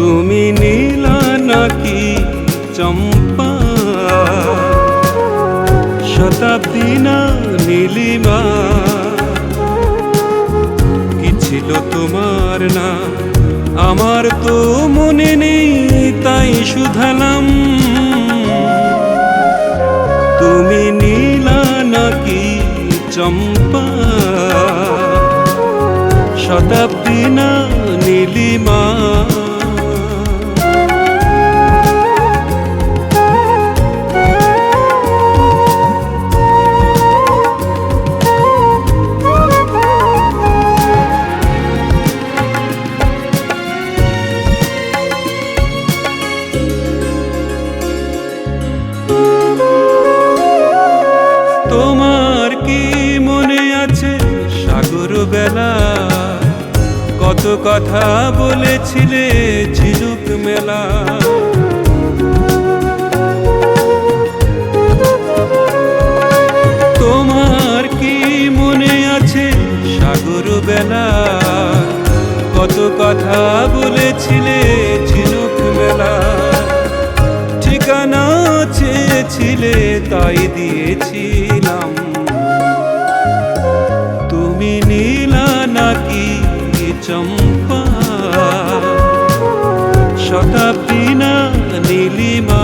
তুমি নীলা নাকি চম্পা? শতাব্দী না নীলিমা? কি ছিল তোমার না? আমার তো মনে নেই, তাই শুধালাম। তুমি নীলা নাকি চম্পা? শতাব্দী না নীলিমা? তোমার কি মনে আছে? সাগর বেলা, কত কথা বলেছিলে ঝিনুক মেলা। তোমার কি মনে আছে? সাগর বেলা, কত কথা বলেছিলে চেয়েছিলে তাই দিয়েছিলাম। তুমি নীলা নাকি চম্পা? শতাব্দী না নীলিমা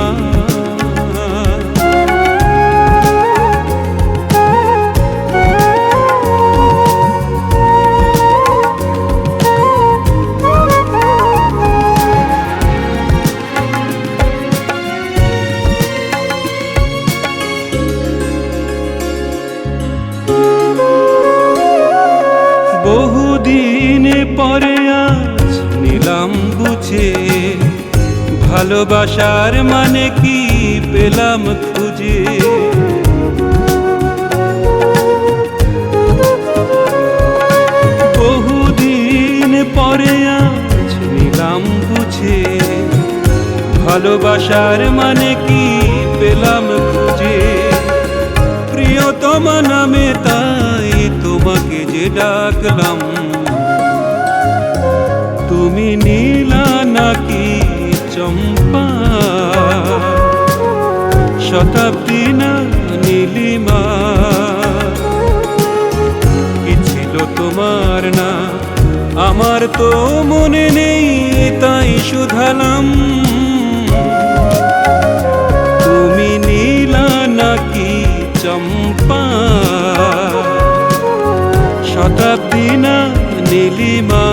বহুদিন পরে আজ নিলাম বুঝে। ভালোবাসার মানে কি পেলাম খুঁজে। বহুদিন পরে আজ নিলাম বুঝে। ভালোবাসার মানে কি পেলাম খুঁজে। প্রিয়তমা নামে তোমাকে যে ডাকলাম। তুমি নীলা নাকি চম্পা? শতাব্দী না নীলিমা? কি ছিল তোমার না? আমার তো মনে নেই, তাই শুধালাম। তুমি নীলা নাকি চম্পা? শতাব্দী না নীলিমা।